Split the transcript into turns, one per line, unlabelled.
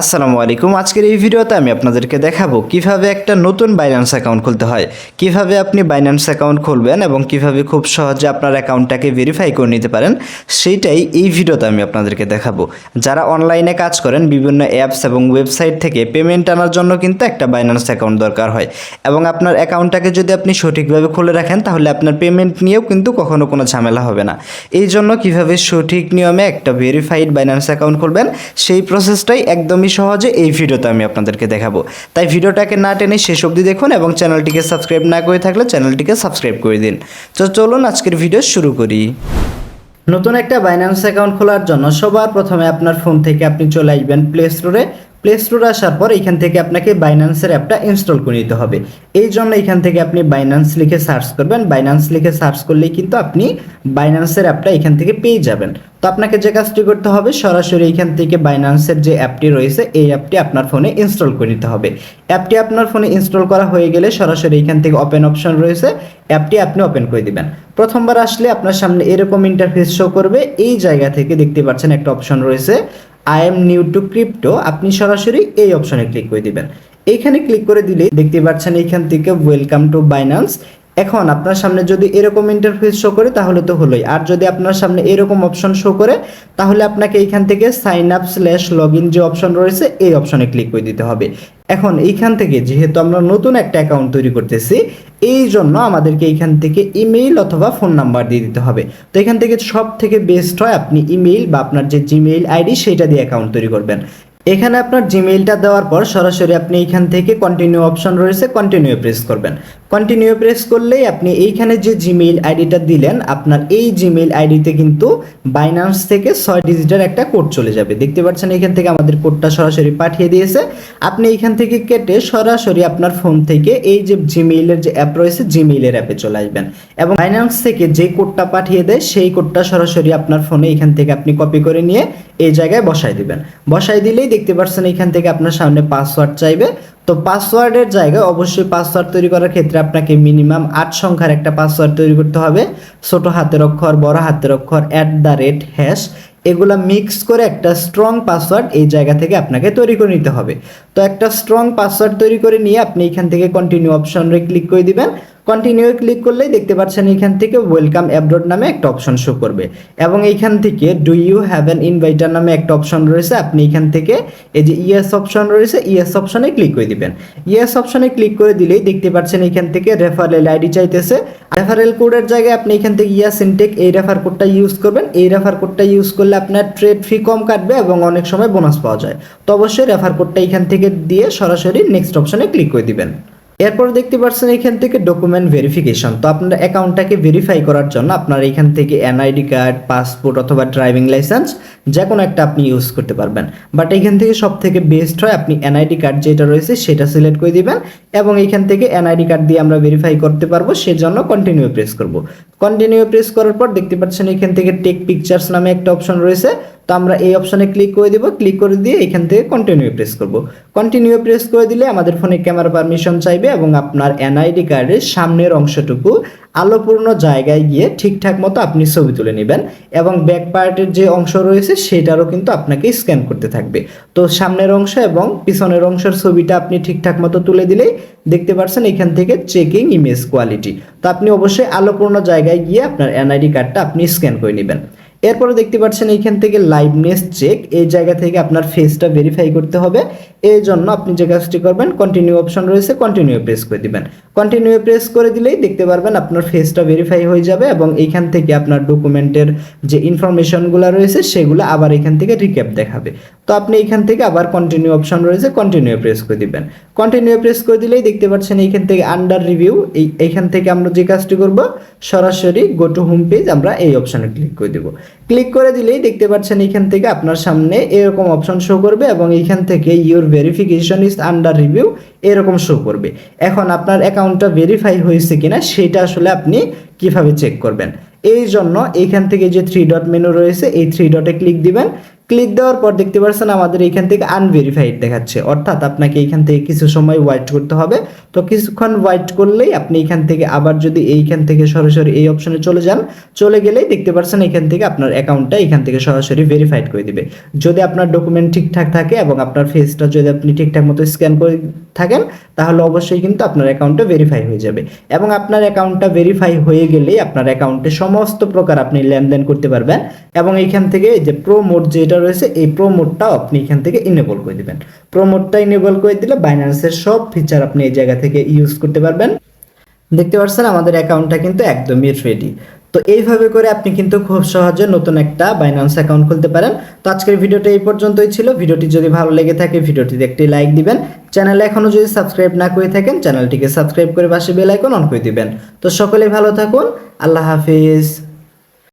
আসসালামু আলাইকুম। আজকের এই ভিডিওতে আমি আপনাদেরকে দেখাবো কীভাবে একটা নতুন বাইন্যান্স অ্যাকাউন্ট খুলতে হয়, কীভাবে আপনি বাইন্যান্স অ্যাকাউন্ট খুলবেন এবং কীভাবে খুব সহজে আপনার অ্যাকাউন্টটাকে ভেরিফাই করে নিতে পারেন, সেইটাই এই ভিডিওতে আমি আপনাদেরকে দেখাবো। যারা অনলাইনে কাজ করেন, বিভিন্ন অ্যাপস এবং ওয়েবসাইট থেকে পেমেন্ট আনার জন্য কিন্তু একটা বাইন্যান্স অ্যাকাউন্ট দরকার হয় এবং আপনার অ্যাকাউন্টটাকে যদি আপনি সঠিকভাবে খুলে রাখেন, তাহলে আপনার পেমেন্ট নিয়েও কিন্তু কখনো কোনো ঝামেলা হবে না। এই জন্য কীভাবে সঠিক নিয়মে একটা ভেরিফাইড বাইন্যান্স অ্যাকাউন্ট খুলবেন, সেই প্রসেসটাই একদমই সহজে এই ভিডিওতে আমি আপনাদেরকে দেখাবো। তাই ভিডিওটাকে না টেনে শেষ অবধি দেখুন এবং চ্যানেলটিকে সাবস্ক্রাইব না করে থাকলে চ্যানেলটিকে সাবস্ক্রাইব করে দিন। তো চলুন আজকের ভিডিও শুরু করি। নতুন একটা বাইন্যান্স অ্যাকাউন্ট খোলার জন্য সবার প্রথমে আপনার ফোন থেকে আপনি চলে আসবেন প্লে স্টোরে প্লে স্টোরে আসার পর এখান থেকে আপনাকে বাইন্যান্সের অ্যাপটা ইনস্টল করে নিতে হবে। এই জন্য এখান থেকে আপনি বাইন্যান্স লিখে সার্চ করবেন। বাইন্যান্স লিখে সার্চ করলেই কিন্তু আপনি বাইন্যান্সের অ্যাপটা এখান থেকে পেয়ে যাবেন। তো আপনাকে যে কাজটি করতে হবে, সরাসরি এখান থেকে বাইন্যান্সের যে অ্যাপটি রয়েছে, এই অ্যাপটি আপনার ফোনে ইনস্টল করে নিতে হবে। অ্যাপটি আপনার ফোনে ইনস্টল করা হয়ে গেলে সরাসরি এখান থেকে ওপেন অপশন রয়েছে। অ্যাপটি আপনি ওপেন করে দিবেন। প্রথমবার আসলে আপনার সামনে এরকম ইন্টারফেস শো করবে। এই জায়গা থেকে দেখতে পাচ্ছেন একটা অপশন রয়েছে। I am new to crypto আপনি সরাসরি এই অপশনে ক্লিক করে দিবেন। এইখানে ক্লিক করে দিলে দেখতে পাচ্ছেন এইখান থেকে ওয়েলকাম টু বাইন্যান্স এখন আপনার সামনে যদি এরকম ইন্টারফেস শো করে, তাহলে তো হলোই। আর যদি আপনার সামনে এরকম অপশন শো করে, তাহলে আপনাকে এইখান থেকে sign up slash log in যে অপশন রয়েছে, এই অপশনে ক্লিক করে দিতে হবে। এখন এইখান থেকে, যেহেতু আমরা নতুন একটা অ্যাকাউন্ট তৈরি করতেছি, এই জন্য আমাদেরকে এইখান থেকে ইমেইল অথবা ফোন নাম্বার দিয়ে দিতে হবে। তো এখান থেকে সব থেকে বেস্ট হয় আপনি ইমেইল বা আপনার যে জিমেইল আইডি সেটা দিয়ে অ্যাকাউন্ট তৈরি করবেন। এখানে আপনার জিমেইলটা দেওয়ার পর সরাসরি আপনি এখান থেকে কন্টিনিউ অপশন রয়েছে কন্টিনিউ প্রেস করবেন। কন্টিনিউ প্রেস করলেই আপনি এইখানে যে জিমেইল আইডিটা দিলেন, আপনার এই জিমেইল আইডিতে কিন্তু বাইন্যান্স থেকে ছয় ডিজিটের একটা কোড চলে যাবে। দেখতে পাচ্ছেন এখান থেকে আমাদের কোডটা সরাসরি পাঠিয়ে দিয়েছে। আপনি এইখান থেকে কেটে সরাসরি আপনার ফোন থেকে এই যে জিমেইলের যে অ্যাপ রয়েছে জিমেইলের অ্যাপে চলে আসবেন। এবং বাইন্যান্স থেকে যে কোডটা পাঠিয়ে দেয়, সেই কোডটা সরাসরি আপনার ফোনে এখান থেকে আপনি কপি করে নিয়ে এই জায়গায় বসাই দিবেন। বসাই দিলেই দেখতে পাচ্ছেন এখান থেকে আপনার সামনে পাসওয়ার্ড চাইবে। তো পাসওয়ার্ডের জায়গায় অবশ্যই পাসওয়ার্ড তৈরি করার ক্ষেত্রে আপনাকে মিনিমাম আট সংখ্যার একটা পাসওয়ার্ড তৈরি করতে হবে। ছোট হাতের অক্ষর, বড় হাতের অক্ষর অ্যাট দ্য রেট হ্যাশ এগুলা মিক্স করে একটা স্ট্রং পাসওয়ার্ড এই জায়গা থেকে আপনাকে তৈরি করে নিতে হবে। তো একটা স্ট্রং পাসওয়ার্ড তৈরি করে নিয়ে আপনি এখান থেকে কন্টিনিউ অপশনে ক্লিক করে দিবেন। কন্টিনিউ ক্লিক করলেই দেখতে পাচ্ছেন এখান থেকে ওয়েলকাম অ্যাপডট নামে একটা অপশন শো করবে। এবং এইখান থেকে do you have an inviter নামে একটা অপশন রয়েছে, আপনি এখান থেকে এই যে ইএস অপশন রয়েছে ইএস অপশনে ক্লিক করে দিবেন। ইয়েস অপশনে ক্লিক করে দিলেই দেখতে পাচ্ছেন এখান থেকে রেফারেল আইডি চাইতেছে। রেফারেল কোডের জায়গায় আপনি এখান থেকে ইয়াস ইনটেক এই রেফার কোডটা ইউজ করবেন। এই রেফার কোডটা ইউজ করলে আপনার ট্রেড ফি কম কাটবে এবং অনেক সময় বোনাস পাওয়া যায়। তো অবশ্যই রেফার কোডটা এখান থেকে দিয়ে সরাসরি নেক্সট অপশনে ক্লিক করে দিবেন। এরপর দেখতে পাচ্ছেন এখান থেকে ডকুমেন্ট ভেরিফিকেশন তো আপনার অ্যাকাউন্টটাকে ভেরিফাই করার জন্য আপনার এখান থেকে এনআইডি কার্ড পাসপোর্ট অথবা ড্রাইভিং লাইসেন্স যে কোনো একটা আপনি ইউজ করতে পারবেন। বাট এখান থেকে সব থেকে বেস্ট হয় আপনি এনআইডি কার্ড যেটা রয়েছে সেটা সিলেক্ট করে দিবেন এবং এখান থেকে এনআইডি কার্ড দিয়ে আমরা ভেরিফাই করতে পারব, সেজন্য কন্টিনিউ প্রেস করব। কন্টিনিউ প্রেস করার পর দেখতে পাচ্ছেন এখান থেকে টেক পিকচার্স নামে একটা অপশন রয়েছে। তো আমরা এই অপশনে ক্লিক করে দিব ক্লিক করে দিয়ে এখান থেকে কন্টিনিউ প্রেস করব। কন্টিনিউ প্রেস করে দিলে আমাদের ফোনে ক্যামেরা পারমিশন চাইবে এবং আপনার এনআইডি কার্ডের সামনের অংশটুকু আলোপূর্ণ জায়গায় গিয়ে ঠিকঠাক মতো আপনি ছবি তুলে নেবেন এবং ব্যাক পার্টের যে অংশ রয়েছে সেটারও কিন্তু আপনাকে স্ক্যান করতে থাকবে। তো সামনের অংশ এবং পিছনের অংশের ছবিটা আপনি ঠিকঠাক মতো তুলে দিলেই দেখতে পাচ্ছেন এখান থেকে চেকিং ইমেজ কোয়ালিটি তো আপনি অবশ্যই আলোপূর্ণ জায়গায় গিয়ে আপনার এনআইডি কার্ডটা আপনি স্ক্যান করে নেবেন। এরপরে দেখতে পাচ্ছেন এইখান থেকে লাইভনেস চেক এই জায়গা থেকে আপনার ফেসটা ভেরিফাই করতে হবে। এই জন্য আপনি যে কাজটি করবেন কন্টিনিউ অপশন রয়েছে কন্টিনিউ প্রেস করে দিবেন। কন্টিনিউ প্রেস করে দিলেই দেখতে পারবেন আপনার ফেসটা ভেরিফাই হয়ে যাবে এবং এইখান থেকে আপনার ডকুমেন্টের যে ইনফরমেশনগুলো রয়েছে, সেগুলো আবার এখান থেকে রিক্যাপ দেখাবে। তো আপনি এখান থেকে আবার কন্টিনিউ অপশন রয়েছে কন্টিনিউ প্রেস করে দিবেন। কন্টিনিউ প্রেস করে দিলেই দেখতে পাচ্ছেন এইখান থেকে আন্ডার রিভিউ এই এইখান থেকে আমরা যে কাজটি করব, সরাসরি গো টু হোম পেজ আমরা এই অপশনে ক্লিক করে দেব। ক্লিক করে দিলেই দেখতে পাচ্ছেন এইখান থেকে আপনার সামনে এরকম অপশন শো করবে এবং এইখান থেকে your verification is under review এরকম শো করবে। এখন আপনার অ্যাকাউন্টটা ভেরিফাই হয়েছে কিনা সেটা আসলে আপনি কীভাবে চেক করবেন? এই জন্য এইখান থেকে যে থ্রি ডট মেনু রয়েছে, এই থ্রি ডটে ক্লিক দিবেন। ক্লিক দেওয়ার পর দেখতে পাচ্ছেন আমাদের এইখান থেকে আনভেরিফাইড দেখাচ্ছে। অর্থাৎ আপনাকে এইখান থেকে কিছু সময় ওয়েট করতে হবে। তো কিছুক্ষণ ওয়েট করলেই আপনি এখান থেকে আবার যদি এইখান থেকে সরাসরি এই অপশনে চলে যান, চলে গেলেই দেখতে পাচ্ছেন এখান থেকে আপনার অ্যাকাউন্টটা এখান থেকে সরাসরি ভেরিফাইড করে দিবে। যদি আপনার ডকুমেন্ট ঠিকঠাক থাকে এবং আপনার ফেসটা যদি আপনি ঠিকঠাক মতো স্ক্যান করে থাকেন, তাহলে অবশ্যই কিন্তু আপনার অ্যাকাউন্টটা ভেরিফাই হয়ে যাবে। এবং আপনার অ্যাকাউন্টটা ভেরিফাই হয়ে গেলেই আপনার অ্যাকাউন্টে সমস্ত প্রকার আপনি লেনদেন করতে পারবেন। এবং এইখান থেকে যে প্রো মোড যেটা রয়েছে, এই প্রো মোডটাও আপনি এখান থেকে ইনেবল করে দিবেন। প্রো মোডটা ইনেবল করে দিলে বাইন্যান্সের সব ফিচার আপনি এই জায়গা থেকে ইউজ করতে পারবেন। দেখতে পাচ্ছেন, আমাদের অ্যাকাউন্টটা কিন্তু একদমই রেডি তো এইভাবে করে আপনি কিন্তু খুব সহজে নতুন একটা বাইন্যান্স অ্যাকাউন্ট খুলতে পারেন। তো আজকের ভিডিওটা এই পর্যন্তই ছিল। ভিডিওটি যদি ভালো লেগে থাকে, ভিডিওটিতে একটি লাইক দিবেন। চ্যানেলে এখনও যদি সাবস্ক্রাইব না করে থাকেন, চ্যানেলটিকে সাবস্ক্রাইব করে পাশে বেল আইকন অন করে দিবেন। তো সকলে ভালো থাকুন। আল্লাহ হাফিজ।